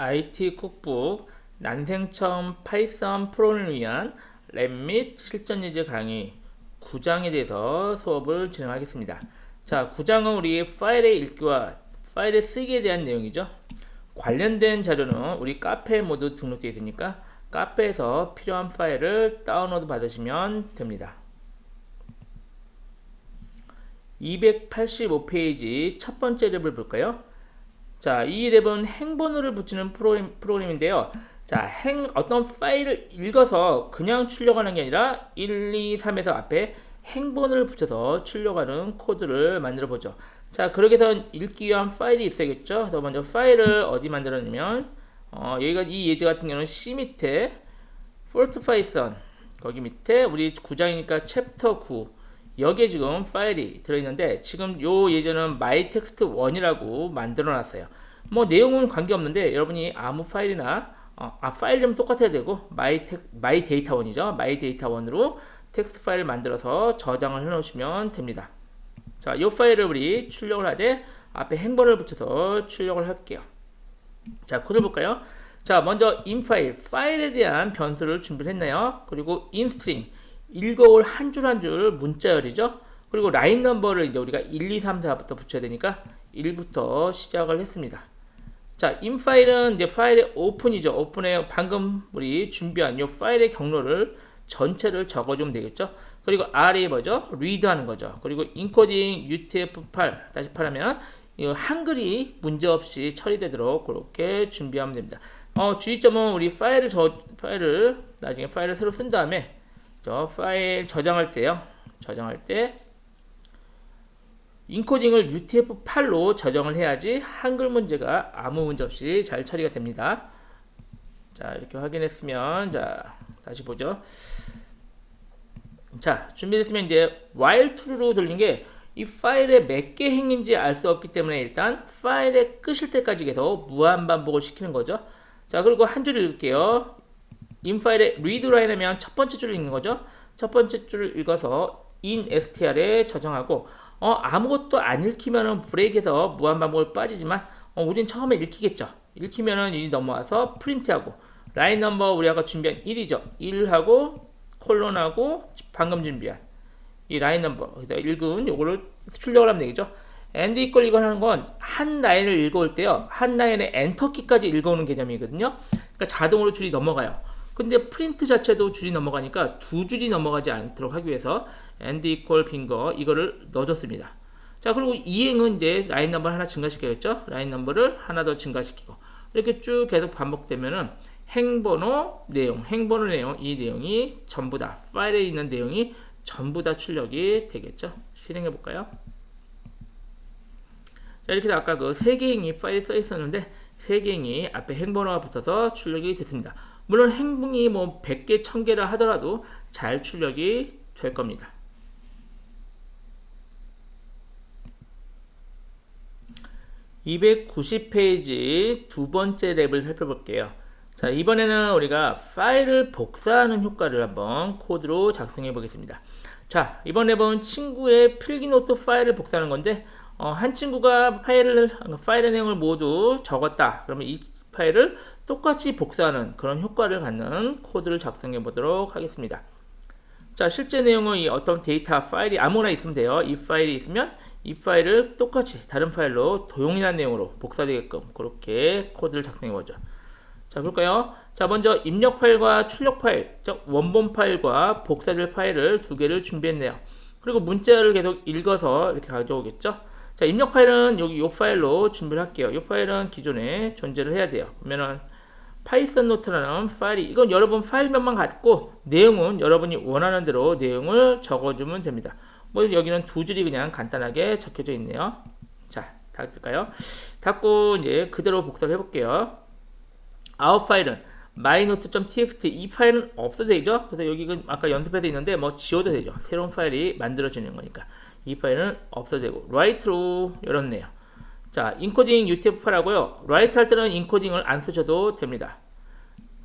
IT 쿡북 난생 처음 파이썬 프로를 위한 랩 및 실전 예제 강의 9장에 대해서 수업을 진행하겠습니다. 자, 9장은 우리 파일의 읽기와 파일의 쓰기에 대한 내용이죠. 관련된 자료는 우리 카페에 모두 등록되어 있으니까 카페에서 필요한 파일을 다운로드 받으시면 됩니다. 285페이지 첫 번째 랩을 볼까요? 자, 이 랩은 행번호를 붙이는 프로그램, 프로그램인데요. 자, 행, 어떤 파일을 읽어서 그냥 출력하는 게 아니라 1, 2, 3에서 앞에 행번호를 붙여서 출력하는 코드를 만들어 보죠. 자, 그러기 위해서 읽기 위한 파일이 있어야겠죠. 그래서 먼저 파일을 어디 만들었냐면, 어, 여기가 이 예제 같은 경우는 C 밑에 폴트 파이썬 거기 밑에 우리 9장이니까 챕터 9 여기에 지금 파일이 들어있는데 지금 요 예제는 mytext1이라고 만들어 놨어요 뭐 내용은 관계없는데 여러분이 아무 파일이나 어, 아 파일 좀 똑같아야 되고 myData1이죠. myData1으로 텍스트 파일을 만들어서 저장을 해 놓으시면 됩니다. 자 이 파일을 우리 출력을 하되 앞에 행번을 붙여서 출력을 할게요. 자 코드 볼까요? 자 먼저 in 파일 파일에 대한 변수를 준비를 했나요. 그리고 in string 읽어올 한 줄 한 줄 문자열이죠. 그리고 라인 넘버를 이제 우리가 1, 2, 3, 4부터 붙여야 되니까 1부터 시작을 했습니다. 자, 인 파일은 이제 파일의 오픈이죠. 오픈에 방금 우리 준비한 이 파일의 경로를 전체를 적어주면 되겠죠. 그리고 R이 뭐죠? 리드 하는 거죠. 그리고 인코딩 UTF-8 다시 8하면 이 한글이 문제없이 처리되도록 그렇게 준비하면 됩니다. 어, 주의점은 우리 파일을 저 파일을 나중에 파일을 새로 쓴 다음에 저 파일 저장할 때요. 저장할 때 인코딩을 UTF-8로 저장을 해야지 한글 문제가 아무 문제 없이 잘 처리가 됩니다. 자, 이렇게 확인했으면 자, 다시 보죠. 자, 준비됐으면 이제 while true로 돌린 게 이 파일에 몇 개 행인지 알 수 없기 때문에 일단 파일에 끄실 때까지 계속 무한 반복을 시키는 거죠. 자, 그리고 한 줄 읽을게요. 인 파일에 read line 하면 첫 번째 줄을 읽는 거죠. 첫 번째 줄을 읽어서 in str에 저장하고 어, 아무것도 안 읽히면은 브레이크에서 무한 반복을 빠지지만 어, 우린 처음에 읽히겠죠. 읽히면은 이 넘어와서 프린트하고 라인 넘버 우리 아까 준비한 1이죠. 1하고 콜론하고 방금 준비한 이 라인 넘버 읽은 요거를 출력을 하면 되겠죠. 엔드 이퀄 이걸 하는 건 한 라인을 읽어올 때요. 한 라인에 엔터키까지 읽어오는 개념이거든요. 그러니까 자동으로 줄이 넘어가요. 근데 프린트 자체도 줄이 넘어가니까 두 줄이 넘어가지 않도록 하기 위해서 and equal 빈거 이거를 넣어줬습니다. 자 그리고 이행은 이제 라인 넘버 하나 증가시켜야겠죠. 라인 넘버를 하나 더 증가시키고 이렇게 쭉 계속 반복되면은 행번호 내용, 행번호 내용 이 내용이 전부 다 파일에 있는 내용이 전부 다 출력이 되겠죠. 실행해 볼까요? 자 이렇게 아까 그 세 개 행이 파일에 써 있었는데 세 개 행이 앞에 행번호가 붙어서 출력이 됐습니다. 물론 행붕이 뭐 100개, 1000개라 하더라도 잘 출력이 될 겁니다. (290페이지) 두 번째 랩을 살펴볼게요. 자, 이번에는 우리가 파일을 복사하는 효과를 한번 코드로 작성해 보겠습니다. 자, 이번 랩은 친구의 필기노트 파일을 복사하는 건데, 어, 한 친구가 파일을, 파일의 내용을 모두 적었다. 그러면 이 파일을 똑같이 복사하는 그런 효과를 갖는 코드를 작성해 보도록 하겠습니다. 자, 실제 내용은 이 어떤 데이터 파일이 아무나 있으면 돼요. 이 파일이 있으면 이 파일을 똑같이 다른 파일로 도용이한 내용으로 복사되게끔 그렇게 코드를 작성해 보죠. 자, 볼까요? 자, 먼저 입력 파일과 출력 파일, 즉 원본 파일과 복사될 파일을 두 개를 준비했네요. 그리고 문자를 계속 읽어서 이렇게 가져오겠죠. 자, 입력 파일은 여기 이 파일로 준비를 할게요. 이 파일은 기존에 존재를 해야 돼요. 그러면은 파이썬 노트라는 파일이 이건 여러분 파일명만 갖고 내용은 여러분이 원하는 대로 내용을 적어주면 됩니다. 뭐 여기는 두 줄이 그냥 간단하게 적혀져 있네요. 자, 닫을까요? 닫고 이제 그대로 복사를 해볼게요. 아웃 파일은 mynote.txt 이 파일은 없어도 되죠. 그래서 여기 아까 연습해도 있는데 뭐 지워도 되죠. 새로운 파일이 만들어지는 거니까. 이 파일은 없어도 되고 write로 열었네요. 자, 인코딩 UTF-8하고요. write 할 때는 인코딩을 안 쓰셔도 됩니다.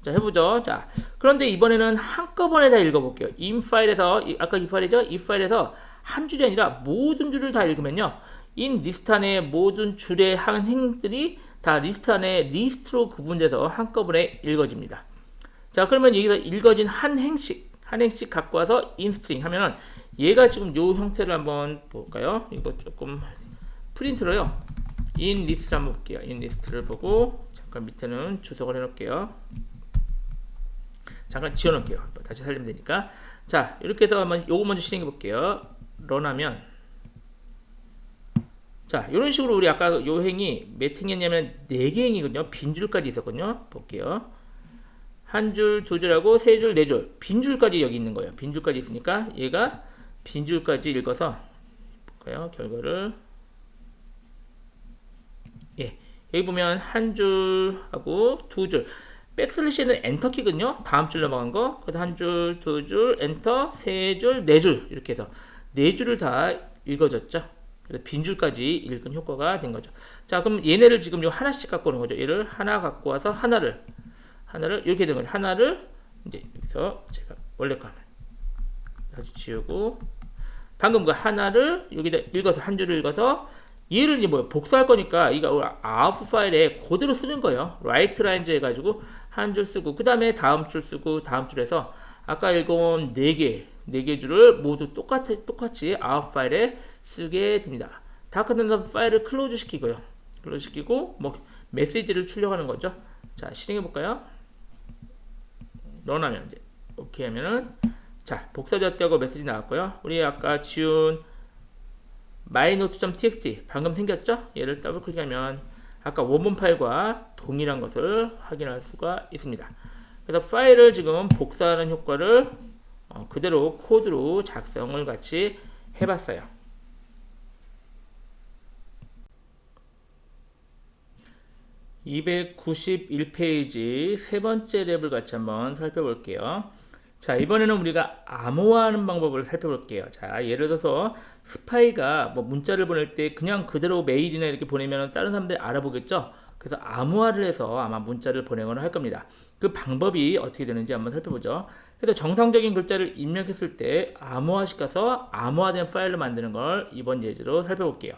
자, 해보죠. 자, 그런데 이번에는 한꺼번에 다 읽어볼게요. 인 파일에서, 아까 이 파일이죠? 이 파일에서 한 줄이 아니라 모든 줄을 다 읽으면요. 인 리스트 안에 모든 줄의 한 행들이 다 리스트 안에 리스트로 구분돼서 한꺼번에 읽어집니다. 자, 그러면 여기서 읽어진 한 행씩, 한 행씩 갖고 와서 인스트링 하면은 얘가 지금 요 형태를 한번 볼까요? 이거 조금 프린트로요. 인 리스트를 한번 볼게요. 인 리스트를 보고 잠깐 밑에는 주석을 해 놓을게요. 잠깐 지워 놓을게요. 다시 살리면 되니까. 자, 이렇게 해서 한번 요거 먼저 실행해 볼게요. 런하면 자, 이런 식으로 우리 아까 요 행이 몇 행이었냐면 네 개 행이거든요. 빈 줄까지 있었거든요. 볼게요. 한 줄, 두 줄하고 세 줄, 네 줄. 빈 줄까지 여기 있는 거예요. 빈 줄까지 있으니까 얘가 빈 줄까지 읽어서 볼까요? 결과를 예. 여기 보면 한 줄하고 두 줄. 백슬래시는 엔터키거든요. 다음 줄 넘어간 거. 그래서 한 줄, 두 줄, 엔터, 세 줄, 네 줄. 이렇게 해서 네 줄을 다 읽어졌죠. 그래서 빈 줄까지 읽은 효과가 된 거죠. 자, 그럼 얘네를 지금 요 하나씩 갖고 오는 거죠. 얘를 하나 갖고 와서 하나를 하나를 이렇게 된 거죠. 하나를 이제 여기서 제가 원래 거 하나 다시 지우고 방금 그 하나를 여기다 읽어서 한 줄을 읽어서 얘를 이제 뭐 복사할 거니까 이거 아웃 파일에 그대로 쓰는 거예요. 라이트 라인즈 해가지고 한 줄 쓰고 그 다음에 다음 줄 쓰고 다음 줄에서 아까 읽어온 네 개, 네 개 줄을 모두 똑같이 똑같이 아웃 파일에 쓰게 됩니다. 다 끝난 다음 파일을 클로즈 시키고요. 클로즈 시키고 뭐 메시지를 출력하는 거죠. 자 실행해 볼까요? 런하면 이제 오케이 하면은 자 복사되었다고 메시지 나왔고요. 우리 아까 지운 mynote.txt 방금 생겼죠? 얘를 더블 클릭하면 아까 원본 파일과 동일한 것을 확인할 수가 있습니다. 그래서 파일을 지금 복사하는 효과를 어, 그대로 코드로 작성을 같이 해봤어요. (291페이지) 세 번째 랩을 같이 한번 살펴볼게요. 자, 이번에는 우리가 암호화하는 방법을 살펴볼게요. 자, 예를 들어서 스파이가 뭐 문자를 보낼 때 그냥 그대로 메일이나 이렇게 보내면 다른 사람들이 알아보겠죠? 그래서 암호화를 해서 아마 문자를 보내거나 할 겁니다. 그 방법이 어떻게 되는지 한번 살펴보죠. 그래서 정상적인 글자를 입력했을 때 암호화시켜서 암호화된 파일을 만드는 걸 이번 예제로 살펴볼게요.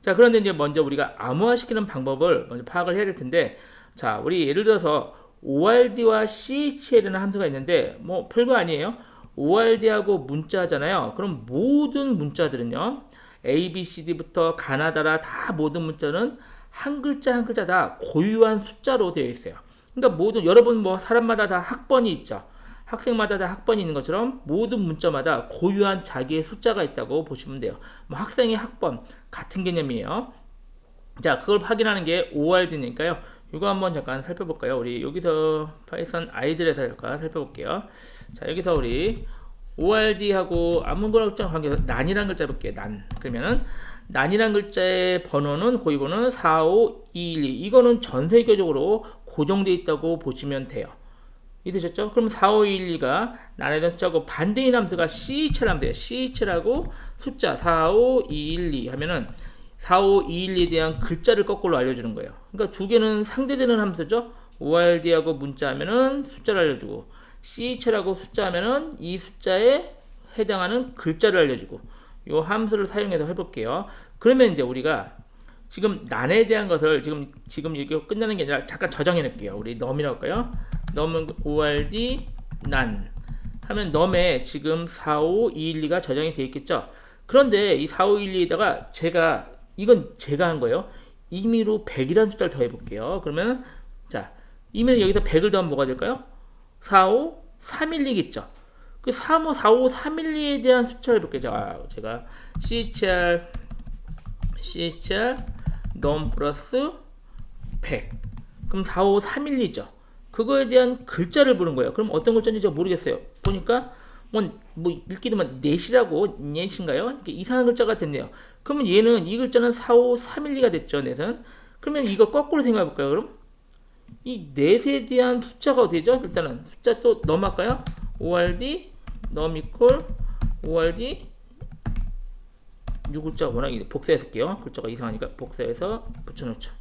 자, 그런데 이제 먼저 우리가 암호화시키는 방법을 먼저 파악을 해야 될 텐데, 자, 우리 예를 들어서 ORD와 CHL이라는 함수가 있는데 뭐 별거 아니에요. ORD하고 문자잖아요. 그럼 모든 문자들은요. A, B, C, D부터 가나다라 다 모든 문자는 한 글자 한 글자 다 고유한 숫자로 되어 있어요. 그러니까 모든 여러분 뭐 사람마다 다 학번이 있죠. 학생마다 다 학번이 있는 것처럼 모든 문자마다 고유한 자기의 숫자가 있다고 보시면 돼요. 뭐 학생의 학번 같은 개념이에요. 자, 그걸 확인하는 게 ORD니까요. 이거 한번 잠깐 살펴볼까요? 우리 여기서 파이썬 아이들에서 잠깐 살펴볼게요. 자, 여기서 우리 ORD하고 아무거나 관계에서 난이란 글자 볼게요. 난. 그러면은 난이란 글자의 번호는 고이고는 45212. 이거는 전 세계적으로 고정되어 있다고 보시면 돼요. 이해되셨죠? 그럼 45212가 난에 대한 숫자고 반대인 함수가 CH라면 돼요. CH라고 숫자 45212 하면은 45212에 대한 글자를 거꾸로 알려주는 거예요. 그러니까 두 개는 상대되는 함수죠. ORD하고 문자 하면은 숫자를 알려주고 CH라고 숫자 하면은 이 숫자에 해당하는 글자를 알려주고 이 함수를 사용해서 해볼게요. 그러면 이제 우리가 지금 난에 대한 것을 지금 지금 이게 끝나는 게 아니라 잠깐 저장해 놓을게요. 우리 넘이라고 할까요? 넘은 ORD 난 하면 넘에 지금 45212가 저장이 되어 있겠죠. 그런데 이 45212에다가 제가 이건 제가 한 거예요. 임의로 100이라는 숫자를 더해 볼게요. 그러면 자, 임의로 여기서 100을 더하면 뭐가 될까요? 4, 5, 3, 1, 2겠죠. 그 3, 5, 4, 5, 3, 1, 2에 대한 숫자를 볼게요. 자, 제가 CHR CHR 넘 플러스 100. 그럼 4, 5, 3, 1, 2죠. 그거에 대한 글자를 보는 거예요. 그럼 어떤 글자인지 제가 모르겠어요. 보니까 뭐, 뭐 읽기도만 넷이라고 넷인가요? 이상한 글자가 됐네요. 그러면 얘는 이 글자는 4, 5, 3, 1, 2가 됐죠. 넷은. 그러면 이거 거꾸로 생각해 볼까요? 그럼 이 넷에 대한 숫자가 어디죠? 일단은 숫자 또 넘어갈까요? ORD 넘 이퀄 ORD 이 글자 워낙 복사해서게요. 글자가 이상하니까 복사해서 붙여놓죠.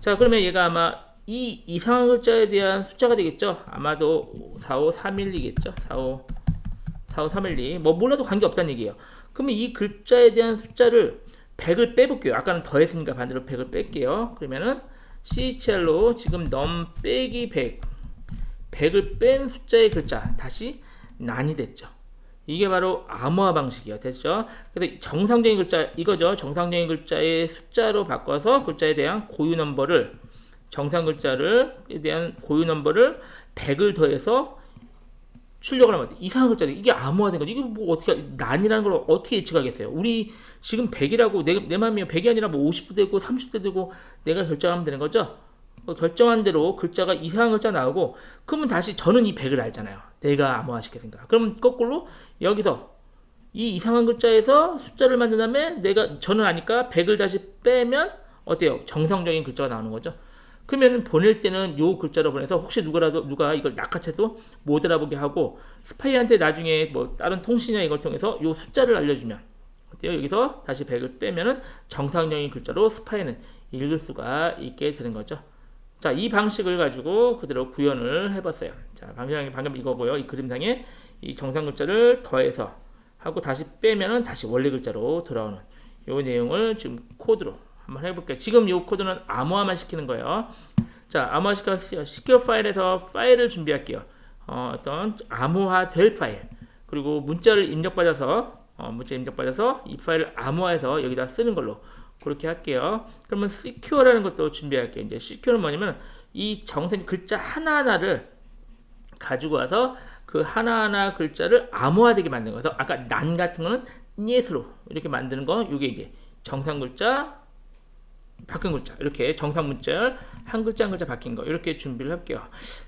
자 그러면 얘가 아마 이 이상한 글자에 대한 숫자가 되겠죠. 아마도 4, 5, 3, 1, 2겠죠. 4, 5 4, 5, 3, 1, 2. 뭐 몰라도 관계 없다는 얘기예요. 그러면 이 글자에 대한 숫자를 100을 빼볼게요. 아까는 더했으니까 반대로 100을 뺄게요. 그러면은 CHR로 지금 넘 빼기 100 100을 뺀 숫자의 글자 다시 난이 됐죠. 이게 바로 암호화 방식이요. 됐죠? 그래서 정상적인 글자 이거죠. 정상적인 글자의 숫자로 바꿔서 글자에 대한 고유 넘버를 정상 글자를에 대한 고유 넘버를 100을 더해서 출력을 하면 돼. 이상한 글자들 이게 암호화된 거죠. 이게 뭐 어떻게 난이라는 걸 어떻게 예측하겠어요? 우리 지금 100이라고 내, 내 마음이면 100이 아니라 뭐 50도 되고 30도 되고 내가 결정하면 되는 거죠. 그 결정한 대로 글자가 이상한 글자 나오고 그러면 다시 저는 이 100을 알잖아요. 내가 암호화시켰으니까. 그럼 거꾸로 여기서 이 이상한 글자에서 숫자를 만든 다음에 내가 저는 아니까 100을 다시 빼면 어때요? 정상적인 글자가 나오는 거죠. 그러면 보낼 때는 요 글자로 보내서 혹시 누구라도 누가 이걸 낚아채도 못 알아보게 하고 스파이한테 나중에 뭐 다른 통신이나 이걸 통해서 요 숫자를 알려주면 어때요? 여기서 다시 100을 빼면은 정상적인 글자로 스파이는 읽을 수가 있게 되는 거죠. 자, 이 방식을 가지고 그대로 구현을 해봤어요. 자, 방금 방금 이거고요. 이 그림상에 이 정상 글자를 더해서 하고 다시 빼면은 다시 원래 글자로 돌아오는 요 내용을 지금 코드로 한번 해볼게요. 지금 이 코드는 암호화만 시키는 거예요. 자, 암호화 시켜 시큐어 파일에서 파일을 준비할게요. 어, 어떤 암호화 될 파일 그리고 문자를 입력받아서 어, 문자 입력받아서 이 파일을 암호화해서 여기다 쓰는 걸로 그렇게 할게요. 그러면 secure라는 것도 준비할게요. 이제 secure는 뭐냐면 이 정생 글자 하나하나를 가지고 와서 그 하나하나 글자를 암호화되게 만드는 거죠. 아까 난 같은 거는 니엣으로 이렇게 만드는 거 이게 이제 정상 글자 바뀐 글자 이렇게 정상 문자를 한 글자 한 글자 바뀐 거 이렇게 준비를 할게요.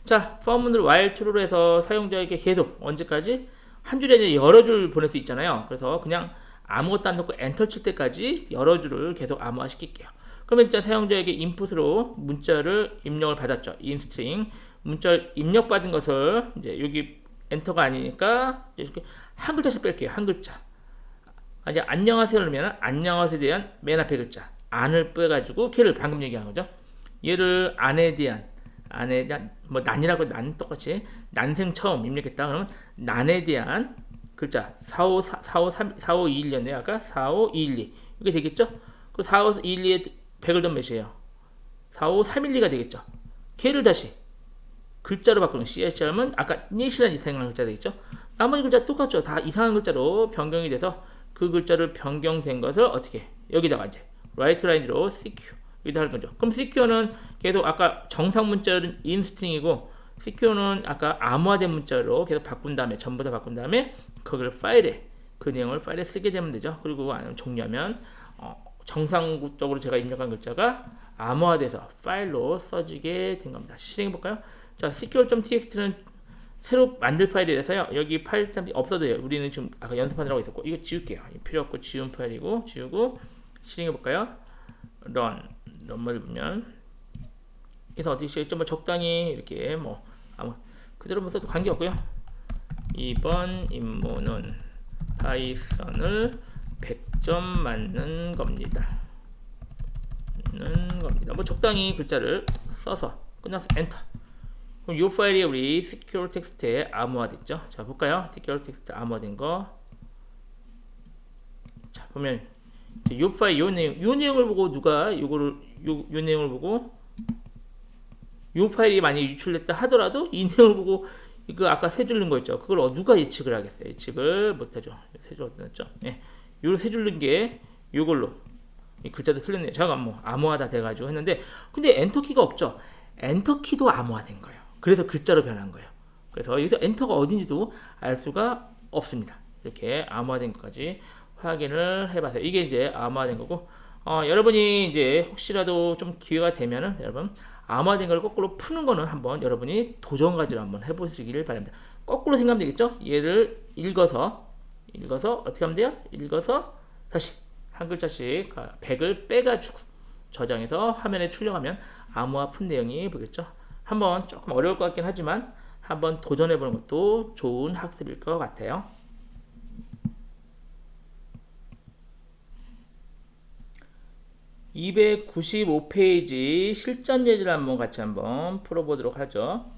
자, 포문을 while true로 해서 사용자에게 계속 언제까지 한 줄에 아니라 여러 줄 보낼 수 있잖아요. 그래서 그냥 아무것도 안 넣고 엔터 칠 때까지 여러 줄을 계속 암호화 시킬게요. 그러면 일단 사용자에게 인풋으로 문자를 입력을 받았죠. 인스트링 문자를 입력받은 것을 이제 여기 엔터가 아니니까 이렇게 한 글자씩 뺄게요. 한 글자. 아니 안녕하세요 그러면 안녕하세요에 대한 맨 앞에 글자 안을 빼가지고 걔를 방금 얘기한 거죠. 얘를 안에 대한 안에 대한 뭐 난이라고 난 똑같이 난생 처음 입력했다 그러면 난에 대한 글자 45 45 3 4521이었네요. 아까 45212 이게 되겠죠? 그 4521에 100을 더 몇이에요? 45312가 되겠죠. 걔를 다시 글자로 바꾸는 CHR은 아까 닛이라는 이상한 글자 되겠죠? 나머지 글자 똑같죠. 다 이상한 글자로 변경이 돼서 그 글자를 변경된 것을 어떻게 여기다가 이제 라이트 라인으로 CQ 여기다 하는 거죠. 그럼 CQ는 계속 아까 정상 문자는 인 스트링이고 CQ는 아까 암호화된 문자로 계속 바꾼 다음에 전부 다 바꾼 다음에 그걸 파일에 그 내용을 파일에 쓰게 되면 되죠. 그리고 아니면 종료하면 어, 정상적으로 제가 입력한 글자가 암호화돼서 파일로 써지게 된 겁니다. 실행해 볼까요? 자, secure.txt는 새로 만들 파일이라서요. 여기 파일 참 없어도 돼요. 우리는 지금 아까 연습하느라고 있었고 이거 지울게요. 필요 없고 지운 파일이고 지우고 실행해 볼까요? run 런을 보면 그래서 어떻게 시겠죠? 뭐 적당히 이렇게 뭐 아무 그대로 뭐 써도 관계 없고요. 이번 임무는 파이썬을 100점 맞는 겁니다. 는 겁니다. 뭐 적당히 글자를 써서 끝나서 엔터. 그럼 이 파일이 우리 secure 텍스트에 암호화됐죠. 자 볼까요? secure 텍스트 암호화된 거. 자 보면 이 파일 요 내용 요 내용을 보고 누가 요거를 요, 요 내용을 보고 요 파일이 만약 유출됐다 하더라도 이 내용을 보고 이거 아까 세줄 넣은 거 있죠. 그걸 어, 누가 예측을 하겠어요? 예측을 못하죠. 세 줄 어디 놨죠? 예. 요세 줄 넣은 게 요걸로 이 글자도 틀렸네요. 잠깐 뭐 암호화다 돼가지고 했는데 근데 엔터키가 없죠. 엔터키도 암호화된 거예요. 그래서 글자로 변한 거예요. 그래서 여기서 엔터가 어딘지도 알 수가 없습니다. 이렇게 암호화된 것까지 확인을 해봐세요. 이게 이제 암호화된 거고 어, 여러분이 이제 혹시라도 좀 기회가 되면은 여러분 암호화된 걸 거꾸로 푸는 거는 한번 여러분이 도전 과제로 한번 해보시기를 바랍니다. 거꾸로 생각하면 되겠죠? 얘를 읽어서 읽어서 어떻게 하면 돼요? 읽어서 다시 한 글자씩 100을 빼가지고 저장해서 화면에 출력하면 암호화 푼 내용이 보겠죠? 한번 조금 어려울 것 같긴 하지만 한번 도전해보는 것도 좋은 학습일 것 같아요. (295페이지) 실전 예제를 한번 같이 한번 풀어보도록 하죠.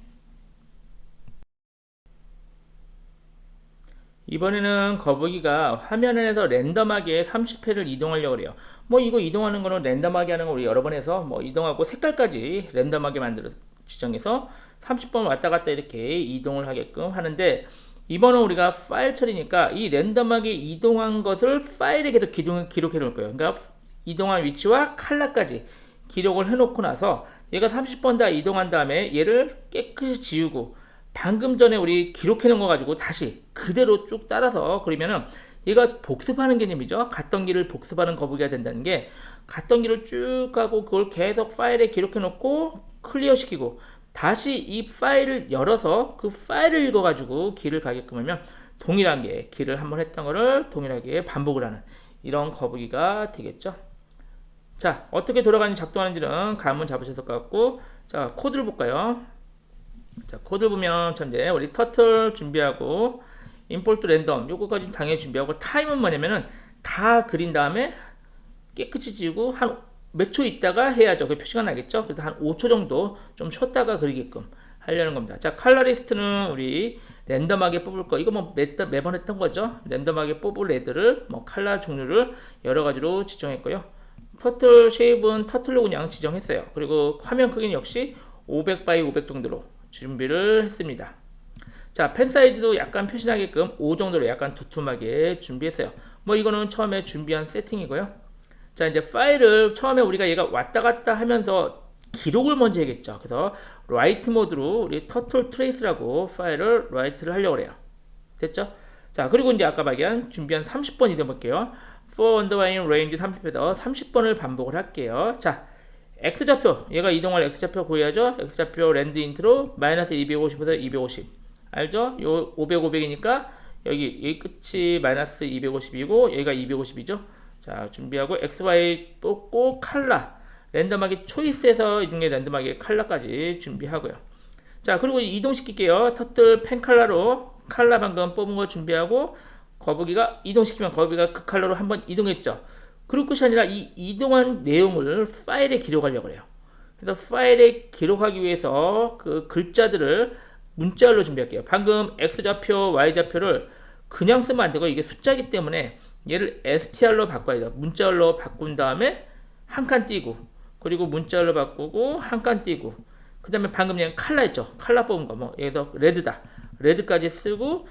이번에는 거북이가 화면 안에서 랜덤하게 30회를 이동하려고 해요. 뭐 이거 이동하는 거는 랜덤하게 하는 거 우리 여러 번 해서 뭐 이동하고 색깔까지 랜덤하게 만들어 지정해서 30번 왔다 갔다 이렇게 이동을 하게끔 하는데 이번은 우리가 파일 처리니까 이 랜덤하게 이동한 것을 파일에 계속 기록, 기록해 놓을 거예요. 그러니까 이동한 위치와 칼라까지 기록을 해 놓고 나서 얘가 30번 다 이동한 다음에 얘를 깨끗이 지우고 방금 전에 우리 기록해 놓은 거 가지고 다시 그대로 쭉 따라서 그러면은 얘가 복습하는 개념이죠. 갔던 길을 복습하는 거북이가 된다는 게 갔던 길을 쭉 가고 그걸 계속 파일에 기록해 놓고 클리어 시키고 다시 이 파일을 열어서 그 파일을 읽어가지고 길을 가게끔 하면 동일한 게 길을 한번 했던 거를 동일하게 반복을 하는 이런 거북이가 되겠죠. 자, 어떻게 돌아가는지 작동하는지는 감은 잡으셨을 것 같고, 자, 코드를 볼까요? 자, 코드 보면 전제 우리 터틀 준비하고, 임포트 랜덤 요거까지 당연히 준비하고, 타임은 뭐냐면은 다 그린 다음에 깨끗이 지우고 한 몇 초 있다가 해야죠. 그 표시가 나겠죠? 그래서 한 5초 정도 좀 쉬었다가 그리게끔 하려는 겁니다. 자, 칼라 리스트는 우리 랜덤하게 뽑을 거. 이거 뭐 매, 매번 했던 거죠. 랜덤하게 뽑을 애들을 뭐 칼라 종류를 여러 가지로 지정했고요. 터틀 쉐입은 터틀로 그냥 지정했어요. 그리고 화면 크기는 역시 500 by 500 정도로 준비를 했습니다. 자, 펜 사이즈도 약간 표시나게끔 5 정도로 약간 두툼하게 준비했어요. 뭐 이거는 처음에 준비한 세팅이고요. 자, 이제 파일을 처음에 우리가 얘가 왔다 갔다 하면서 기록을 먼저 해야겠죠. 그래서 라이트 모드로 우리 터틀 트레이스라고 파일을 라이트를 하려고 그래요. 됐죠? 자, 그리고 이제 아까 발견 준비한 30번 이동 볼게요. For underline range 30에서 30번을 반복을 할게요. 자, x 좌표 얘가 이동할 x 좌표 구해야죠. x 좌표 랜드 인트로 마이너스 250에서 250 알죠? 요 500, 500이니까 여기 여기 끝이 마이너스 250이고 얘가 250이죠. 자 준비하고 XY 뽑고 칼라 랜덤하게 초이스에서 이 중에 랜덤하게 칼라까지 준비하고요. 자 그리고 이동시킬게요. 터틀 펜 칼라로 칼라 방금 뽑은 거 준비하고 거북이가 이동시키면 거북이가 그 칼라로 한번 이동했죠. 그리고 끝이 아니라 이 이동한 내용을 파일에 기록하려고 해요. 그래서 파일에 기록하기 위해서 그 글자들을 문자로 준비할게요. 방금 X좌표, Y좌표를 그냥 쓰면 안 되고 이게 숫자기 때문에 얘를 str로 바꿔야 돼요. 문자열로 바꾼 다음에 한 칸 띄고 그리고 문자열로 바꾸고 한 칸 띄고 그 다음에 방금 얘는 칼라 했죠. 칼라 뽑은 거 뭐 여기서 레드다. 레드까지 쓰고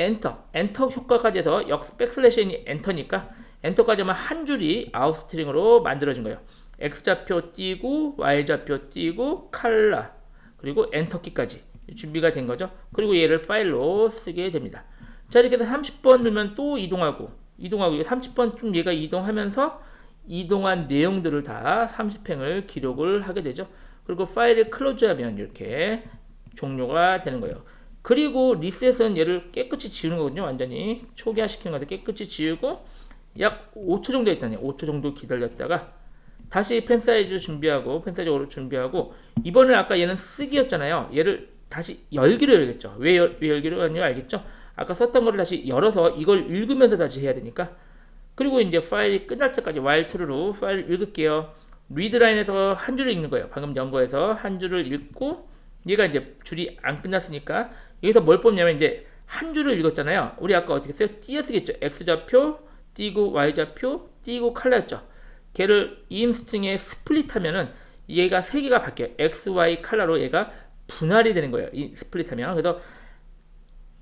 엔터 엔터 효과까지 해서 역 백슬래시 엔터니까 엔터까지 하면 한 줄이 아웃 스트링으로 만들어진 거예요. X좌표 띄고 Y좌표 띄고 칼라 그리고 엔터키까지 준비가 된 거죠. 그리고 얘를 파일로 쓰게 됩니다. 자 이렇게 해서 30번 누르면 또 이동하고 이동하고 30번 좀 얘가 이동하면서 이동한 내용들을 다 30행을 기록을 하게 되죠. 그리고 파일을 클로즈하면 이렇게 종료가 되는 거예요. 그리고 리셋은 얘를 깨끗이 지우는 거거든요. 완전히 초기화 시키는 건데 깨끗이 지우고 약 5초 정도 했다니 5초 정도 기다렸다가 다시 펜 사이즈 준비하고 펜 사이즈 오로 준비하고 이번에 아까 얘는 쓰기였잖아요. 얘를 다시 열기로 열겠죠. 왜, 열, 왜 열기로 하는지 알겠죠? 아까 썼던 거를 다시 열어서 이걸 읽으면서 다시 해야 되니까 그리고 이제 파일이 끝날 때까지 while true로 파일 읽을게요. 리드 라인에서 한 줄을 읽는 거예요. 방금 연 거에서 한 줄을 읽고 얘가 이제 줄이 안 끝났으니까 여기서 뭘 뽑냐면 이제 한 줄을 읽었잖아요. 우리 아까 어떻게 써요? 띄어쓰겠죠. x좌표 띄고 y좌표 띄고 칼라였죠. 걔를 인스팅에 스플릿 하면은 얘가 세 개가 바뀌어요. x, y 칼라로 얘가 분할이 되는 거예요. 이 스플릿 하면. 그래서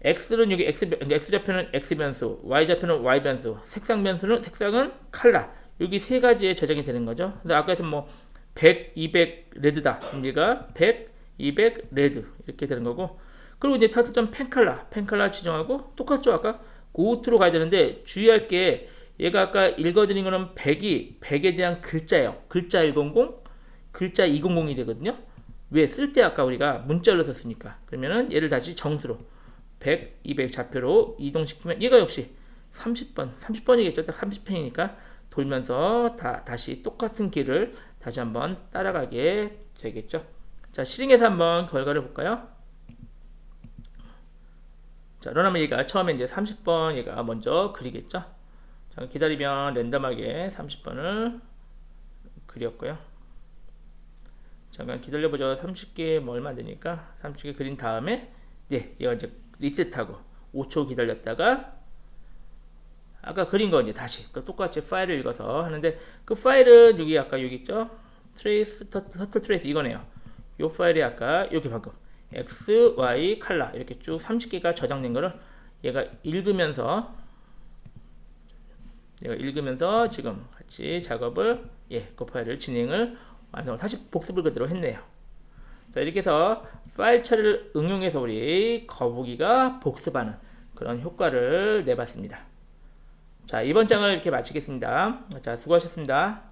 x는 여기 x, x 좌표는 x 변수, y 좌표는 y 변수, 색상 변수는 색상은 칼라. 여기 세 가지의 저장이 되는 거죠. 근데 아까 에서 뭐 100, 200 레드다. 우리가 100, 200 레드 이렇게 되는 거고. 그리고 이제 타투점 펜칼라, 펜칼라 지정하고 똑같죠. 아까 고트로 가야 되는데 주의할 게 얘가 아까 읽어드린 거는 100이 100에 대한 글자예요. 글자 100, 글자 200이 되거든요. 왜 쓸 때 아까 우리가 문자로 썼으니까. 그러면은 얘를 다시 정수로 100, 200 좌표로 이동시키면 얘가 역시 30번, 30번이겠죠. 딱 30펜이니까 돌면서 다, 다시 똑같은 길을 다시 한번 따라가게 되겠죠. 자, 실행해서 한번 결과를 볼까요? 자, 그러면 얘가 처음에 이제 30번 얘가 먼저 그리겠죠. 자, 기다리면 랜덤하게 30번을 그렸고요. 잠깐 기다려보죠. 30개 뭐 얼마 안 되니까 30개 그린 다음에 네, 얘가 이제 리셋하고 5초 기다렸다가 아까 그린 거 이제 다시 또 똑같이 파일을 읽어서 하는데 그 파일은 여기 아까 여기 있죠? 트레이스 터틀 트레이스 이거네요. 요 파일이 아까 이렇게 방금 x, y, 칼라 이렇게 쭉 30개가 저장된 거를 얘가 읽으면서 얘가 읽으면서 지금 같이 작업을 예, 그 파일을 진행을 완성 다시 복습을 그대로 했네요. 자 이렇게 해서 파일 처리를 응용해서 우리 거북이가 복습하는 그런 효과를 내봤습니다. 자 이번 장을 이렇게 마치겠습니다. 자 수고하셨습니다.